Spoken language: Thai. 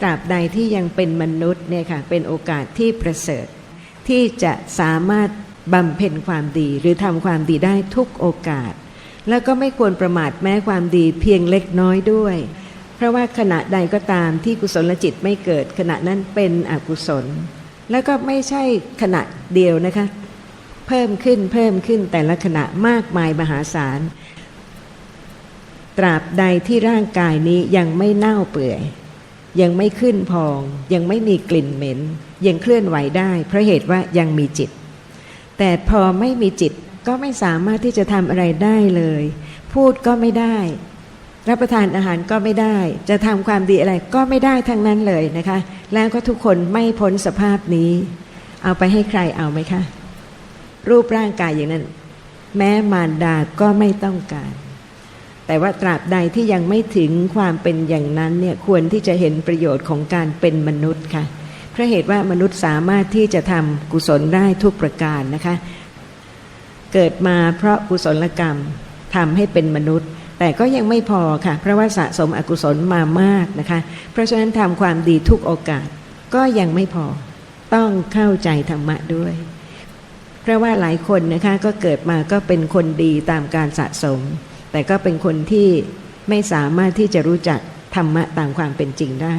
ตราบใดที่ยังเป็นมนุษย์เนี่ยค่ะเป็นโอกาสที่ประเสริฐ ที่จะสามารถบำเพ็ญความดีหรือทำความดีได้ทุกโอกาส แล้วก็ไม่ควรประมาทแม้ความดีเพียงเล็กน้อยด้วย เพราะว่าขณะใดก็ตามที่กุศลจิตไม่เกิด ขณะนั้นเป็นอกุศล แล้วก็ไม่ใช่ขณะเดียวนะคะ เพิ่มขึ้นเพิ่มขึ้นแต่ละขณะมากมายมหาศาลตราบใดที่ร่างกายนี้ยังไม่เน่าเปื่อย ยังไม่ขึ้นพอง ยังไม่มีกลิ่นเหม็น ยังเคลื่อนไหวได้ เพราะเหตุว่ายังมีจิต แต่พอไม่มีจิตก็ไม่สามารถที่จะทำอะไรได้เลย พูดก็ไม่ได้ รับประทานอาหารก็ไม่ได้ จะทำความดีอะไรก็ไม่ได้ทั้งนั้นเลยนะคะ แล้วก็ทุกคนไม่พ้นสภาพนี้ เอาไปให้ใครเอาไหมคะ รูปร่างกายอย่างนั้น แม้มารดาก็ไม่ต้องการ แต่ว่าตราบใดที่ยังไม่ถึงความเป็นอย่างนั้นเนี่ยควรที่จะเห็นประโยชน์ของการเป็นมนุษย์ค่ะเพราะเหตุว่ามนุษย์สามารถที่จะทำกุศลได้ทุกประการนะคะ เกิดมาเพราะกุศลกรรมทำให้เป็นมนุษย์ แต่ก็ยังไม่พอค่ะ เพราะว่าสะสมอกุศลมามากนะคะ เพราะฉะนั้นทำความดีทุกโอกาสก็ยังไม่พอต้องเข้าใจธรรมะด้วยเพราะว่าหลายคนนะคะก็เกิดมาก็เป็นคนดีตามการสะสม แต่ก็เป็นคนที่ไม่สามารถที่จะรู้จักธรรมะตามความเป็นจริงได้